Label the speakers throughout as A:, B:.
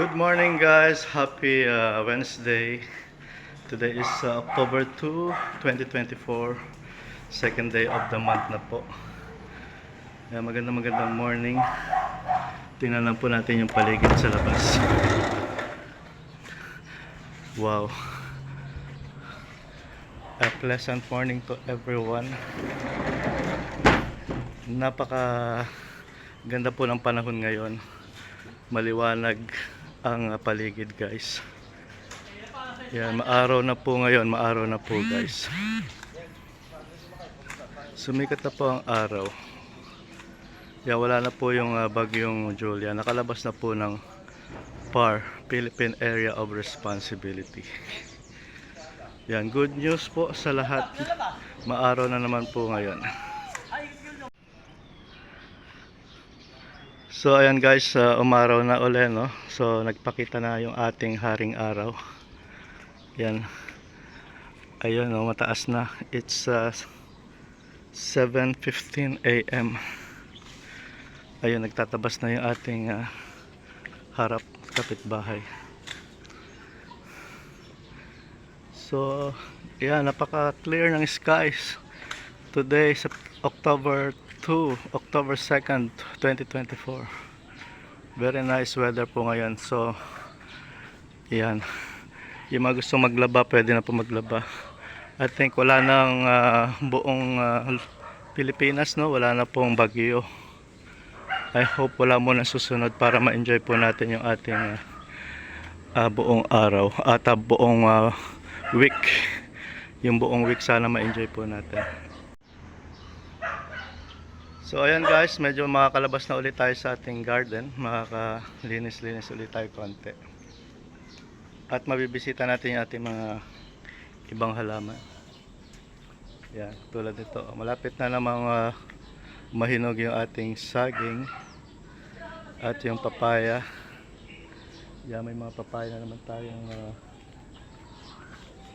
A: Good morning guys. Happy uh, Wednesday. Today is uh, October 2, 2024. Second day of the month na po. Kaya magandang magandang morning. Tingnan lang po natin yung paligid sa labas. Wow. A pleasant morning to everyone. Napaka ganda po ng panahon ngayon maliwanag ang paligid guys. Yan maaraw na po ngayon maaraw na po guys. Sumikat na po ang araw. Yan wala na po yung uh, bagyong Julia. Nakalabas na po ng PAR Philippine Area of Responsibility. Yan good news po sa lahat. Maaraw na naman po ngayon So ayan guys, uh, umaraw na uli no. So nagpakita na yung ating haring araw. Yan. Ayun no, mataas na. It's uh, 7:15 AM. Ayun, nagtatabas na yung ating uh, harap kapitbahay. So, yan, napaka-clear ng skies. Today, sa October 2, October 2nd, 2024. Very nice weather po ngayon. So, yan. Yung mga gusto maglaba, pwede na po maglaba. I think wala nang ah, buong ah, Pilipinas, no? Wala na pong bagyo. I hope wala mo na susunod para ma-enjoy po natin yung ating ah, ah, buong araw at ah, buong ah, week. Yung buong week sana ma-enjoy po natin. So ayan guys, medyo makakalabas na ulit tayo sa ating garden. Makakalinis-linis ulit tayo konti. At mabibisita natin yung ating mga ibang halaman. Yan, tulad nito. Malapit na namang uh, mahinog yung ating saging at yung papaya. Yan, may mga papaya na naman tayong uh,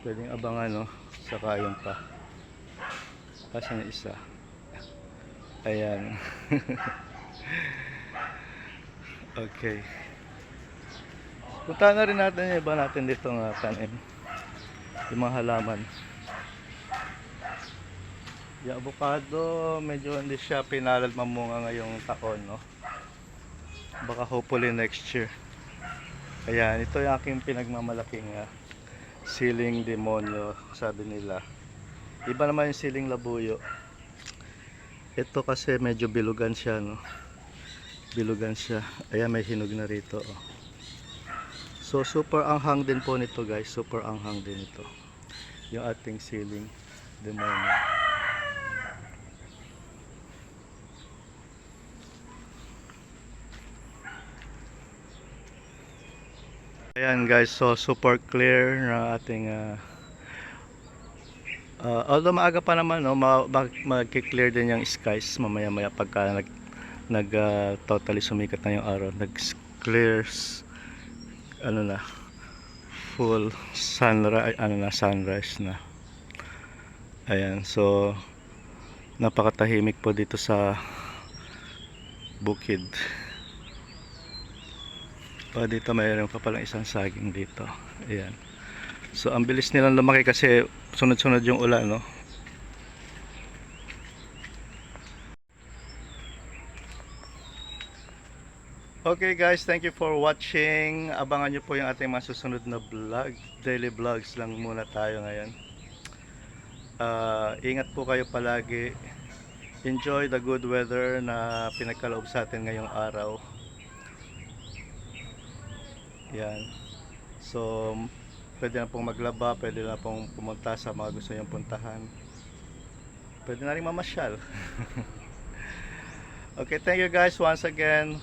A: pwedeng abangan, no? Saka yung pa. Kasi yung isa. Ayan. okay. Punta na rin natin yung iba natin dito nga tanim. Yung mga halaman. Yung avocado, medyo hindi siya pinalad mamunga ngayong taon, no? Baka hopefully next year. Ayan, ito yung aking pinagmamalaking uh, siling demonyo, sabi nila. Iba naman yung siling labuyo. Ito kasi medyo bilugan siya, no? Bilugan siya. Ayan, may hinog na rito, oh. So, super anghang din po nito, guys. Super anghang din ito. Yung ating ceiling demonyo. Ayan, guys. So, super clear na ating ah, Uh, although maaga pa naman, no, ma- mag- mag-clear din yung skies mamaya-maya pagka nag, nag uh, totally sumikat na yung araw. Nag-clears, ano na, full sunrise, ano na, sunrise na. Ayan, so, napakatahimik po dito sa bukid. O, dito mayroon pa palang isang saging dito. Ayan. So ang bilis nilang lumaki kasi sunod-sunod yung ulan, no? Okay guys, thank you for watching. Abangan nyo po yung ating mga susunod na vlog. Daily vlogs lang muna tayo ngayon. Ah, ingat po kayo palagi. Enjoy the good weather na pinagkaloob sa atin ngayong araw. Yan. So, pwede na pong maglaba, pwede na pong pumunta sa mga gusto niyong puntahan. Pwede na rin mamasyal. okay, thank you guys once again.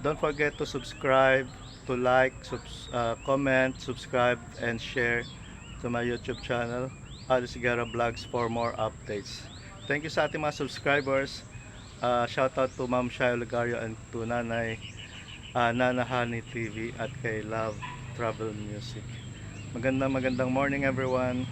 A: Don't forget to subscribe, to like, subs, uh, comment, subscribe, and share to my YouTube channel, Alice Sigara Vlogs for more updates. Thank you sa ating mga subscribers. Uh, shout out to Ma'am Shai Olegario and to Nanay uh, Nana Honey TV at kay Love Travel Music. Magandang magandang morning everyone.